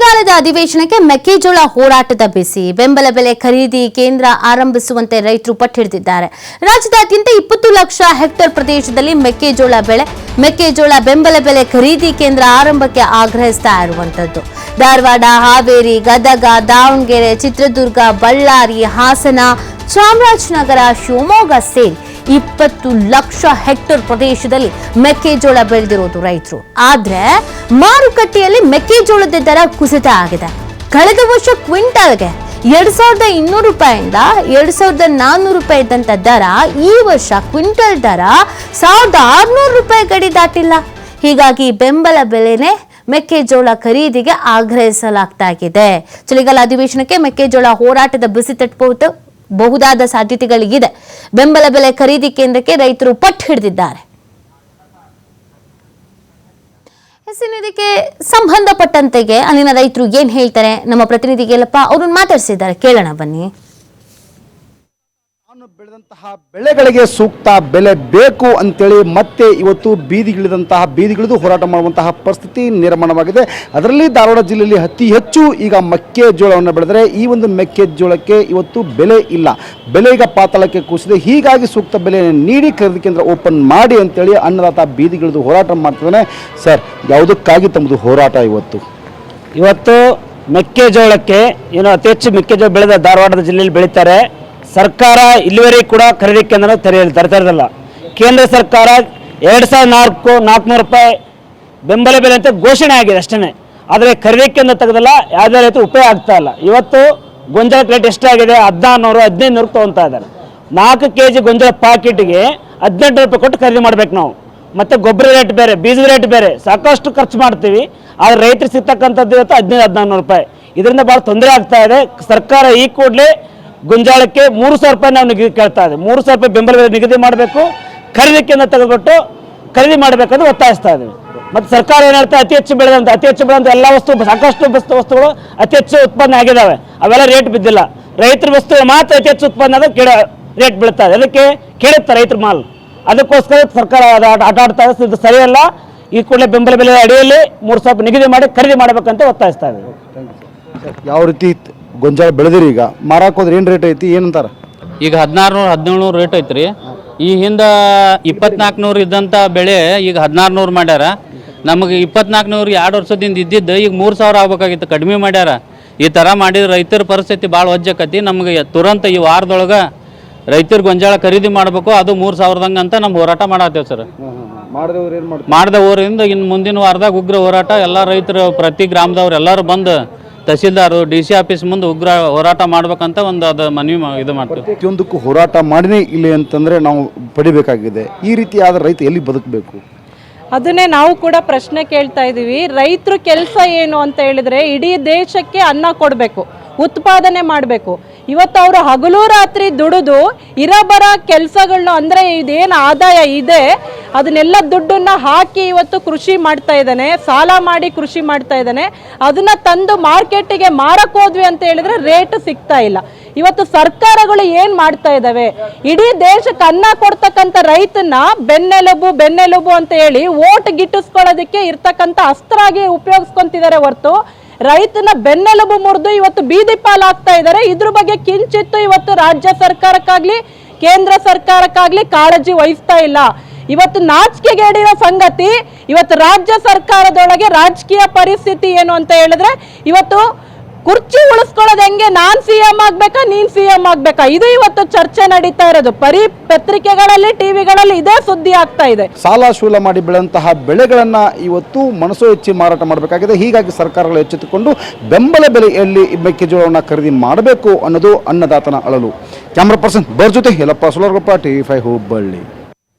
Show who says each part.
Speaker 1: ಚಳಿಗಾಲದ ಅಧಿವೇಶನಕ್ಕೆ ಮೆಕ್ಕೆಜೋಳ ಹೋರಾಟದ ಬಿಸಿ. ಬೆಂಬಲ ಬೆಲೆ ಖರೀದಿ ಕೇಂದ್ರ ಆರಂಭಿಸುವಂತೆ ರೈತರು ಪಟ್ಟಿಡಿದಿದ್ದಾರೆ ರಾಜ್ಯದಾದ್ಯಂತ ಇಪ್ಪತ್ತು ಲಕ್ಷ ಹೆಕ್ಟೇರ್ ಪ್ರದೇಶದಲ್ಲಿ ಮೆಕ್ಕೆಜೋಳ ಬೆಳೆ, ಮೆಕ್ಕೆಜೋಳ ಬೆಂಬಲ ಬೆಲೆ ಖರೀದಿ ಕೇಂದ್ರ ಆರಂಭಕ್ಕೆ ಆಗ್ರಹಿಸ್ತಾ ಇರುವಂತದ್ದು. ಧಾರವಾಡ, ಹಾವೇರಿ, ಗದಗ, ದಾವಣಗೆರೆ, ಚಿತ್ರದುರ್ಗ, ಬಳ್ಳಾರಿ, ಹಾಸನ, ಚಾಮರಾಜನಗರ, ಶಿವಮೊಗ್ಗ ಸೇರಿ ಇಪ್ಪತ್ತು ಲಕ್ಷ ಹೆಕ್ಟೇರ್ ಪ್ರದೇಶದಲ್ಲಿ ಮೆಕ್ಕೆಜೋಳ ಬೆಳೆದಿರೋದು ರೈತರು. ಆದ್ರೆ ಮಾರುಕಟ್ಟೆಯಲ್ಲಿ ಮೆಕ್ಕೆಜೋಳದ ದರ ಕುಸಿತ ಆಗಿದೆ. ಕಳೆದ ವರ್ಷ ಕ್ವಿಂಟಾಲ್ಗೆ ಎರಡ್ ಸಾವಿರದ ಇನ್ನೂರು ರೂಪಾಯಿಂದ ಎರಡ್ ಸಾವಿರದ ನಾನ್ನೂರು ರೂಪಾಯಿ ಇದ್ದಂತ ದರ ಈ ವರ್ಷ ಕ್ವಿಂಟಲ್ ದರ ಸಾವಿರದ ಆರ್ನೂರು ರೂಪಾಯಿ ಗಡಿ ದಾಟಿಲ್ಲ. ಹೀಗಾಗಿ ಬೆಂಬಲ ಬೆಲೆನೇ ಮೆಕ್ಕೆಜೋಳ ಖರೀದಿಗೆ ಆಗ್ರಹಿಸಲಾಗ್ತಾಗಿದೆ. ಚಳಿಗಾಲ ಅಧಿವೇಶನಕ್ಕೆ ಮೆಕ್ಕೆಜೋಳ ಹೋರಾಟದ ಬಿಸಿ ತಟ್ಟಬಹುದು ಬಹುದಾದ ಸಾಧ್ಯತೆಗಳಿಗಿದೆ. ಬೆಂಬಲ ಬೆಲೆ ಖರೀದಿ ಕೇಂದ್ರಕ್ಕೆ ರೈತರು ಪಟ್ಟು ಹಿಡಿದಿದ್ದಾರೆ. ಇದಕ್ಕೆ ಸಂಬಂಧಪಟ್ಟಂತೆಗೆ ಅಲ್ಲಿನ ರೈತರು ಏನ್ ಹೇಳ್ತಾರೆ? ನಮ್ಮ ಪ್ರತಿನಿಧಿ ಗೆಲ್ಲಪ್ಪ ಅವ್ರನ್ನ ಮಾತಾಡಿಸಿದ್ದಾರೆ. ಕೇಳೋಣ ಬನ್ನಿ.
Speaker 2: ತಾನು ಬೆಳೆದಂತಹ ಬೆಳೆಗಳಿಗೆ ಸೂಕ್ತ ಬೆಲೆ ಬೇಕು ಅಂತೇಳಿ ಮತ್ತೆ ಇವತ್ತು ಬೀದಿಗಿಳಿದಂತಹ ಬೀದಿಗಿಳಿದು ಹೋರಾಟ ಮಾಡುವಂತಹ ಪರಿಸ್ಥಿತಿ ನಿರ್ಮಾಣವಾಗಿದೆ. ಅದರಲ್ಲಿ ಧಾರವಾಡ ಜಿಲ್ಲೆಯಲ್ಲಿ ಅತಿ ಹೆಚ್ಚು ಈಗ ಮೆಕ್ಕೆಜೋಳವನ್ನು ಬೆಳೆದರೆ ಈ ಒಂದು ಮೆಕ್ಕೆಜೋಳಕ್ಕೆ ಇವತ್ತು ಬೆಲೆ ಇಲ್ಲ. ಬೆಲೆ ಈಗ ಪಾತಾಳಕ್ಕೆ ಕುಸಿದೆ ಹೀಗಾಗಿ ಸೂಕ್ತ ಬೆಲೆ ನೀಡಿ ಖರೀದಿ ಕೇಂದ್ರ ಓಪನ್ ಮಾಡಿ ಅಂತೇಳಿ ಅನ್ನದಾತ ಬೀದಿಗಿಳಿದು ಹೋರಾಟ ಮಾಡ್ತಿದ್ದಾನೆ. ಸರ್, ಯಾವುದಕ್ಕಾಗಿ ತಮ್ಮದು ಹೋರಾಟ ಇವತ್ತು?
Speaker 3: ಇವತ್ತು ಮೆಕ್ಕೆಜೋಳಕ್ಕೆ ಏನು ಅತಿ ಹೆಚ್ಚು ಮೆಕ್ಕೆಜೋಳ ಬೆಳೆದ ಧಾರವಾಡದ ಜಿಲ್ಲೆಯಲ್ಲಿ ಬೆಳೀತಾರೆ. ಸರ್ಕಾರ ಇಲ್ಲಿವರೆಗೆ ಕೂಡ ಖರೀದಿ ಕೇಂದ್ರ ತೆರೆಯಲ್ಲ ತೆರೆದಿರಲಿಲ್ಲ ಕೇಂದ್ರ ಸರ್ಕಾರ ಎರಡು ಸಾವಿರದ ನಾಲ್ಕು, ನಾಲ್ಕುನೂರು ರೂಪಾಯಿ ಬೆಂಬಲ ಬೆಲೆ ಅಂತ ಘೋಷಣೆ ಆಗಿದೆ ಅಷ್ಟೇ ಆದರೆ ಖರೀದಿ ಕೇಂದ್ರ ತೆಗೆದಲ್ಲ ಯಾವುದೇ ರೀತಿ ಉಪಯೋಗ ಆಗ್ತಾ ಇಲ್ಲ. ಇವತ್ತು ಗೊಂಜಲ ರೇಟ್ ಎಷ್ಟಾಗಿದೆ? ಹದಿನಾರುನೂರು ಹದಿನೈದು ನೂರು ತೊಗೊತಾ ಇದ್ದಾರೆ. ನಾಲ್ಕು ಕೆ ಜಿ ಗೊಂಜಲ ಪಾಕೆಟ್ಗೆ ಹದಿನೆಂಟು ರೂಪಾಯಿ ಕೊಟ್ಟು ಖರೀದಿ ಮಾಡ್ಬೇಕು ನಾವು. ಮತ್ತೆ ಗೊಬ್ಬರ ರೇಟ್ ಬೇರೆ, ಬೀಜದ ರೇಟ್ ಬೇರೆ. ಸಾಕಷ್ಟು ಖರ್ಚು ಮಾಡ್ತೀವಿ. ಆದ್ರೆ ರೈತರಿಗೆ ಸಿಗ್ತಕ್ಕಂಥದ್ದು ಇವತ್ತು ಹದಿನೈದು ಹದಿನಾರು ರೂಪಾಯಿ. ಇದರಿಂದ ಭಾಳ ತೊಂದರೆ ಆಗ್ತಾ ಇದೆ. ಸರ್ಕಾರ ಈ ಕೂಡಲೇ ಗೊಂಜಾಳಕ್ಕೆ ಮೂರು ಸಾವಿರ ರೂಪಾಯಿ ನಾವು ನಿಗದಿ ಕೇಳ್ತಾ ಇದೆ ಮೂರು ಸಾವಿರ ರೂಪಾಯಿ ಬೆಂಬಲ ಬೆಲೆ ನಿಗದಿ ಮಾಡಬೇಕು. ಖರೀದಿಕೆಯನ್ನು ತೆಗೆದುಬಿಟ್ಟು ಖರೀದಿ ಮಾಡಬೇಕಂತ ಒತ್ತಾಯಿಸ್ತಾ ಇದ್ದೀವಿ. ಮತ್ತು ಸರ್ಕಾರ ಏನು ಹೇಳ್ತಾ, ಅತಿ ಹೆಚ್ಚು ಬೆಳೆದಂತ ಅತಿ ಹೆಚ್ಚು ಬೆಳೆದಂತ ಎಲ್ಲ ವಸ್ತು ಸಾಕಷ್ಟು ವಸ್ತು ವಸ್ತುಗಳು ಅತಿ ಹೆಚ್ಚು ಉತ್ಪನ್ನ ಆಗಿದ್ದಾವೆ. ಅವೆಲ್ಲ ರೇಟ್ ಬಿದ್ದಿಲ್ಲ. ರೈತರ ವಸ್ತು ಮಾತ್ರ ಅತಿ ಹೆಚ್ಚು ಉತ್ಪನ್ನ ಆದಾಗ ಕೆಡ ರೇಟ್ ಬೀಳ್ತಾ ಇದೆ. ಅದಕ್ಕೆ ಕೇಳುತ್ತೆ ರೈತರ ಮಾಲ್. ಅದಕ್ಕೋಸ್ಕರ ಸರ್ಕಾರ ಅದು ಆಟ ಇದೆ. ಇದು ಸರಿಯಲ್ಲ. ಈ ಕೂಡಲೇ ಬೆಂಬಲ ಬೆಲೆ ಅಡಿಯಲ್ಲಿ ಮೂರು ಸಾವಿರ ನಿಗದಿ ಮಾಡಿ ಖರೀದಿ ಮಾಡಬೇಕಂತ ಒತ್ತಾಯಿಸ್ತಾ ಇದ್ದೀವಿ.
Speaker 2: ಯಾವ ರೀತಿ ಗೊಂಜಾಳ ಬೆಳೆದಿರಿ ಈಗ. ಮಾರಾಕೋದ್ರೆ ಏನು ರೇಟ್ ಐತಿ? ಏನಂತಾರ?
Speaker 4: ಈಗ ಹದಿನಾರು ನೂರು ಹದಿನೇಳು ನೂರು ರೇಟ್ ಐತ್ರಿ. ಈ ಹಿಂದೆ ಇಪ್ಪತ್ನಾಲ್ಕು ನೂರು ಇದ್ದಂಥ ಬೆಳೆ ಈಗ ಹದಿನಾರು ನೂರು ಮಾಡ್ಯಾರ. ನಮಗೆ ಇಪ್ಪತ್ನಾಲ್ಕು ನೂರು ಎರಡು ವರ್ಷದಿಂದ ಇದ್ದಿದ್ದು ಈಗ ಮೂರು ಸಾವಿರ ಆಗ್ಬೇಕಾಗಿತ್ತು ಕಡಿಮೆ ಮಾಡ್ಯಾರ. ಈ ಥರ ಮಾಡಿದ ರೈತರ ಪರಿಸ್ಥಿತಿ ಭಾಳ ಒಜ್ಜಕತಿ ನಮಗೆ ತುರಂತ ಈ ವಾರದೊಳಗೆ ರೈತರು ಗೊಂಜಾಳ ಖರೀದಿ ಮಾಡಬೇಕು ಅದು ಮೂರು ಸಾವಿರದಂಗೆ ಅಂತ ನಮ್ಮ ಹೋರಾಟ ಮಾಡತ್ತೇವೆ ಸರ್. ಮಾಡಿದ ಊರಿಂದ ಇನ್ನು ಮುಂದಿನ ವಾರದಾಗ ಉಗ್ರ ಹೋರಾಟ ಎಲ್ಲ ರೈತರು ಪ್ರತಿ ಗ್ರಾಮದವ್ರು ಎಲ್ಲರೂ ಬಂದು ತಹಸೀಲ್ದಾರು ಡಿ ಸಿ ಆಫೀಸ್ ಮುಂದೆ ಉಗ್ರ ಹೋರಾಟ ಮಾಡ್ಬೇಕಂತ ಒಂದು ಅದು ಮನವಿ ಮಾ- ಇದು ಮಾಡ್ತೀವಿ.
Speaker 2: ಪ್ರತಿಯೊಂದಕ್ಕೂ ಹೋರಾಟ ಮಾಡಿನೇ ಇಲ್ಲಿ ಅಂತಂದ್ರೆ ನಾವು ಪಡಿಬೇಕಾಗಿದೆ. ಈ ರೀತಿ ಆದ ರೈತ ಎಲ್ಲಿ ಬದುಕಬೇಕು?
Speaker 5: ಅದನ್ನೇ ನಾವು ಕೂಡ ಪ್ರಶ್ನೆ ಕೇಳ್ತಾ ಇದ್ದೀವಿ ರೈತರು ಕೆಲಸ ಏನು ಅಂತ ಹೇಳಿದ್ರೆ ಇಡೀ ದೇಶಕ್ಕೆ ಅನ್ನ ಕೊಡಬೇಕು ಉತ್ಪಾದನೆ ಮಾಡಬೇಕು. ಇವತ್ತು ಅವರು ಹಗಲು ರಾತ್ರಿ ದುಡಿದು ಇರಬರ ಕೆಲಸಗಳನ್ನ ಅಂದರೆ ಇದೇನು ಆದಾಯ ಇದೆ, ಅದನ್ನೆಲ್ಲ ದುಡ್ಡನ್ನು ಹಾಕಿ ಇವತ್ತು ಕೃಷಿ ಮಾಡ್ತಾ ಇದ್ದಾನೆ, ಸಾಲ ಮಾಡಿ ಕೃಷಿ ಮಾಡ್ತಾ ಇದ್ದಾನೆ, ಅದನ್ನು ತಂದು ಮಾರ್ಕೆಟಿಗೆ ಮಾರಕ್ಕೋದ್ವಿ ಅಂತ ಹೇಳಿದ್ರೆ ರೇಟ್ ಸಿಗ್ತಾ ಇಲ್ಲ. ಇವತ್ತು ಸರ್ಕಾರಗಳು ಏನು ಮಾಡ್ತಾ ಇದ್ದಾವೆ? ಇಡೀ ದೇಶಕ್ಕೆ ಅನ್ನ ಕೊಡ್ತಕ್ಕಂಥ ರೈತನ ಬೆನ್ನೆಲುಬು ಬೆನ್ನೆಲುಬು ಅಂತ ಹೇಳಿ ಓಟ್ ಗಿಟ್ಟಿಸ್ಕೊಳ್ಳೋದಕ್ಕೆ ಇರ್ತಕ್ಕಂಥ ಅಸ್ತ್ರ ಆಗಿ ಉಪಯೋಗಿಸ್ಕೊಂತಿದ್ದಾರೆ ಹೊರತು ರೈತನ ಬೆನ್ನೆಲುಬು ಮುರಿದು ಇವತ್ತು ಬೀದಿ ಪಾಲಾಗ್ತಾ ಇದ್ದಾರೆ. ಇದ್ರ ಬಗ್ಗೆ ಕಿಂಚಿತ್ತು ಇವತ್ತು ರಾಜ್ಯ ಸರ್ಕಾರಕ್ಕಾಗ್ಲಿ, ಕೇಂದ್ರ ಸರ್ಕಾರಕ್ಕಾಗ್ಲಿ ಕಾಳಜಿ ವಹಿಸ್ತಾ ಇಲ್ಲ. ಇವತ್ತು ನಾಚಿಕೆಗೇಡಿರೋ ಸಂಗತಿ, ಇವತ್ತು ರಾಜ್ಯ ಸರ್ಕಾರದೊಳಗೆ ರಾಜಕೀಯ ಪರಿಸ್ಥಿತಿ ಏನು ಅಂತ ಹೇಳಿದ್ರೆ, ಇವತ್ತು ಕುರ್ಚಿ ಉಳಿಸ್ಕೊಳ್ಳೋದು ಹೆಂಗೆ? ನಾನ್ ಸಿ ಎಂ ಆಗ್ಬೇಕಾ, ನೀನ್ ಸಿ ಎಂ ಆಗ್ಬೇಕಾ? ಇದು ಇವತ್ತು ಚರ್ಚೆ ನಡೀತಾ ಇರೋದು. ಪರಿ ಪತ್ರಿಕೆಗಳಲ್ಲಿ ಟಿವಿಗಳಲ್ಲಿ ಇದೇ ಸುದ್ದಿ ಆಗ್ತಾ ಇದೆ.
Speaker 2: ಸಾಲ ಶೂಲ ಮಾಡಿ ಬೆಳೆದಂತಹ ಬೆಳೆಗಳನ್ನ ಇವತ್ತು ಮನಸ್ಸು ಹೆಚ್ಚಿ ಮಾರಾಟ ಮಾಡಬೇಕಾಗಿದೆ. ಹೀಗಾಗಿ ಸರ್ಕಾರಗಳು ಎಚ್ಚೆತ್ತುಕೊಂಡು ಬೆಂಬಲ ಬೆಲೆಯಲ್ಲಿ ಮೆಕ್ಕೆಜೋಳವನ್ನು ಖರೀದಿ ಮಾಡಬೇಕು ಅನ್ನೋದು ಅನ್ನದಾತನ ಅಳಲು. ಕ್ಯಾಮ್ರಾ ಪರ್ಸನ್ ಬರ್ ಜೊತೆ ಯಲ್ಲಪ್ಪ ಸುಲರ್ಗಪ್ಪ ಟಿವಿ ಫೈ ಹುಬ್ಬಳ್ಳಿ.